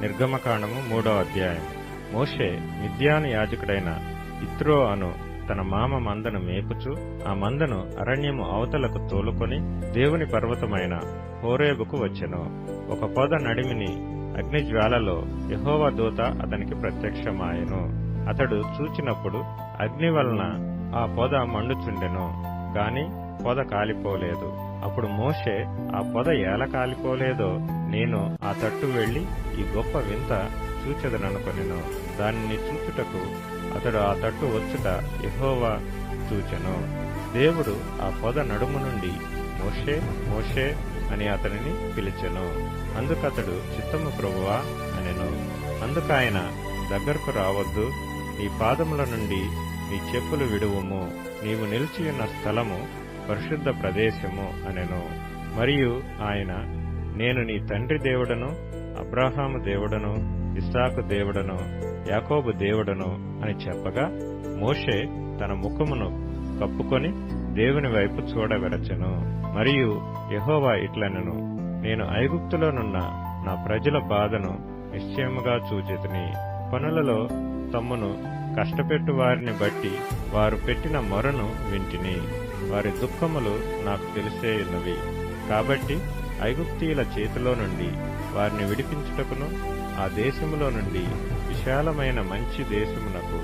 నిర్గమకాండము మూడో అధ్యాయం. మోషే మిద్యాను యాజకుడైన ఇత్రో అను తన మామ మందను మేపుచు ఆ మందను అరణ్యము అవతలకు తోలుకొని దేవుని పర్వతమైన హోరేబుకు వచ్చెను. ఒక పొద నడిమిని అగ్నిజ్వాలలో యహోవ దూత అతనికి ప్రత్యక్షమాయెను. అతడు చూచినప్పుడు అగ్ని వలన ఆ పొద మండుచుండెను గాని పొద కాలిపోలేదు. అప్పుడు మోషే ఆ పొద ఎలా కాలిపోలేదో నేను ఆ తట్టు వెళ్ళి ఈ గొప్ప వింత చూచెదననుకొనెను దానిని చూచుటకు అతడు ఆ తట్టు వచ్చుట ఎహోవా చూచెను. దేవుడు ఆ పొద నడుము నుండి మోషే మోషే అని అతనిని పిలిచెను. అందుకతడు చిత్తము ప్రభువా అనెను. అందుకాయన దగ్గరకు రావద్దు. నీ పాదముల నుండి నీ చెప్పులు విడువుము. నీవు నిలిచియున్న స్థలము పరిశుద్ధ ప్రదేశము అనెను. మరియు ఆయన నేను నీ తండ్రి దేవుడను అబ్రాహాము దేవుడను ఇస్సాకు దేవుడను యాకోబు దేవుడను అని చెప్పగా మోషే తన ముఖమును కప్పుకొని దేవుని వైపు చూడవెరచెను. మరియు యహోవా ఇట్లనెను నేను ఐగుప్తులోనున్న నా ప్రజల బాధను నిశ్చయముగా చూచితిని. పనులలో తమ్మును కష్టపెట్టు వారిని బట్టి వారు పెట్టిన మొరను వింటిని. వారి దుఃఖములు నాకు తెలిసేయున్నవి. కాబట్టి ఐగుప్తీయుల చేతిలో నుండి వారిని విడిపించుటకును ఆ దేశములో నుండి విశాలమైన మంచి దేశమునకు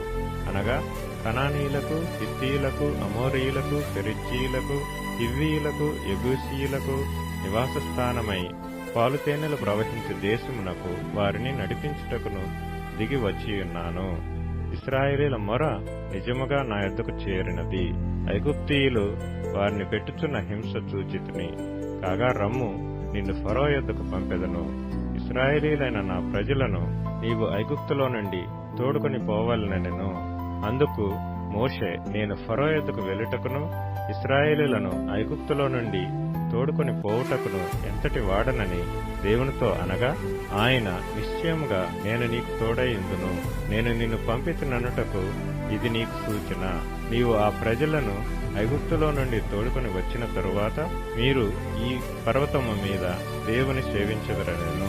అనగా కనానీయులకు హిత్తీయులకు అమోరీయులకు పెరిచ్చీయులకు హివ్వీయులకు ఎబూసీయులకు నివాస స్థానమై పాలుతేనెలు ప్రవహించే దేశమునకు వారిని నడిపించుటకును దిగి వచ్చియున్నాను ఇస్రాయేలీల మొర నిజముగా నా ఎద్దకు చేరినది. ఐగుప్తీయులు వారిని పెట్టుచున్న హింస చూచితిని. కాగా రమ్ము నిన్ను ఫరో యొద్దకు పంపెదను. ఇస్రాయేలీలైన నా ప్రజలను నీవు ఐగుప్తులో నుండి తోడుకొని పోవాలనెను అందుకు మోషే నేను ఫరో యొద్దకు వెళ్ళుటకును ఇస్రాయేలీలను ఐగుప్తులో నుండి తోడుకొని పోవుటకును ఎంతటి వాడనని దేవునితో అనగా ఆయన నిశ్చయముగా నేను నీకు తోడైందును నేను నిన్ను పంపితుననుటకు ఇది నీకు సూచన. నీవు ఆ ప్రజలను ఐగుప్తులో నుండి తోడుకొని వచ్చిన తరువాత మీరు ఈ పర్వతము మీద దేవుని సేవించదరనేను.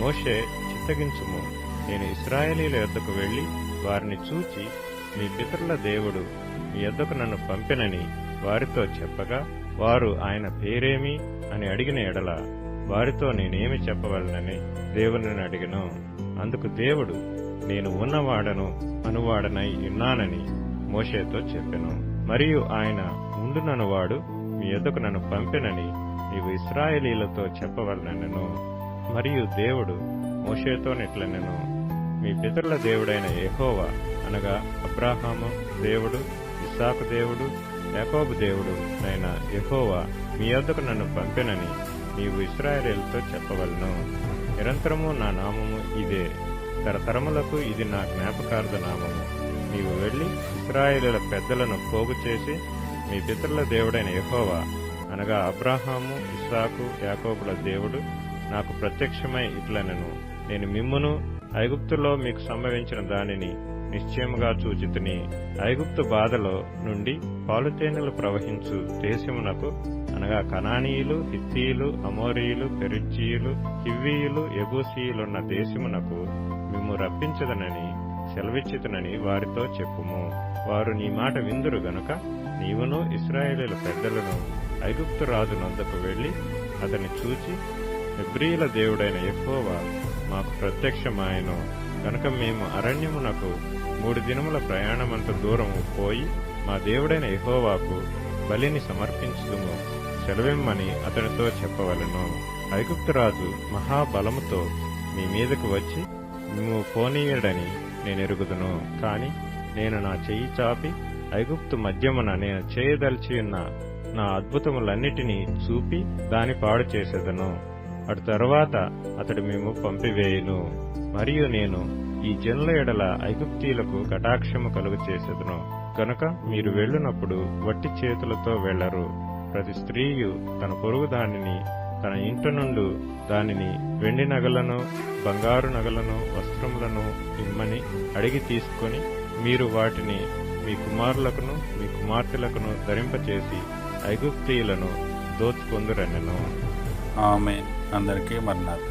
మోషే చిత్తగించుము. నేను ఇస్రాయేలీల యొద్దకు వెళ్ళి వారిని చూచి మీ పితరుల దేవుడు మీ యొద్దకు నన్ను పంపినని వారితో చెప్పగా వారు ఆయన పేరేమి అని అడిగిన ఎడల వారితో నేనేమి చెప్పవలనని దేవుని అడిగను. అందుకు దేవుడు నేను ఉన్నవాడను అనువాడనై ఉన్నానని మోషేతో చెప్పెను. మరియు ఆయన ఉండుననువాడు మీ ఎదుకు నన్ను పంపినని నీవు ఇస్రాయేలీలతో చెప్పవలనను మరియు దేవుడు మోషేతోనిట్లనెను మీ పితరుల దేవుడైన ఎహోవా అనగా అబ్రాహాము దేవుడు ఇస్సాకు దేవుడు యాకోబు దేవుడు నైన యహోవా మీ యొద్దకు నన్ను పంపెనని నీవు ఇస్రాయేలీలతో చెప్పవలను. నిరంతరము నా నామము ఇదే. తరతరములకు ఇది నా జ్ఞాపకార్థ నామము. నీవు వెళ్ళి ఇస్రాయేలీల పెద్దలను పోగు చేసి మీ పితరుల దేవుడైన యహోవా అనగా అబ్రాహాము ఇస్సాకు యాకోబుల దేవుడు నాకు ప్రత్యక్షమై ఇట్లనెను. నేను మిమ్మును ఐగుప్తులో మీకు సంభవించిన దానిని నిశ్చయముగా చూచితిని. ఐగుప్తు బాధలో నుండి పాలుతేనెలు ప్రవహించు దేశమునకు అనగా కనానీయులు హిత్తీయులు అమోరీయులు పెరిచ్చీయులు హివ్వీయులు ఎబూసీయులున్న దేశమునకు మిమ్ము రప్పించదనని సెలవిచ్చితునని వారితో చెప్పుము. వారు నీ మాట విందురు గనుక నీవును ఇస్రాయేలీల పెద్దలను ఐగుప్తు రాజు నొద్దకు వెళ్ళి అతని చూచి హెబ్రీల దేవుడైన ఎక్కువ మాకు ప్రత్యక్షమాయను. గనుక మేము అరణ్యమునకు మూడు దినముల ప్రయాణమంత దూరము పోయి మా దేవుడైన యహోవాకు బలిని సమర్పించుదుము సెలవిమ్మని అతనితో చెప్పవలను. ఐగుప్తురాజు మహాబలముతో మీ మీదకు వచ్చి మేము పోనీయడని నేను ఎరుగుదును కాని నేను నా చెయ్యి చాపి ఐగుప్తు మధ్యమున నేను చేయదలిచి ఉన్న నా అద్భుతములన్నిటినీ చూపి దాని పాడు చేసేదను. అటు తరువాత అతడు మేము పంపివేయును. మరియు నేను ఈ జనుల ఎడల ఐగుప్తీయులకు కటాక్షము కలుగు చేసేదను కనుక మీరు వెళ్ళునప్పుడు వట్టి చేతులతో వెళ్ళరు ప్రతి స్త్రీయు తన పొరుగు దానిని తన ఇంట నుండు దానిని వెండి నగలను బంగారు నగలను వస్త్రములను ఇమ్మని అడిగి తీసుకొని మీరు వాటిని మీ కుమారులకును మీ కుమార్తెలకును ధరింపచేసి ఐగుప్తీయులను దోచుకొందురనెను. ఆమె అందరికీ మరణాత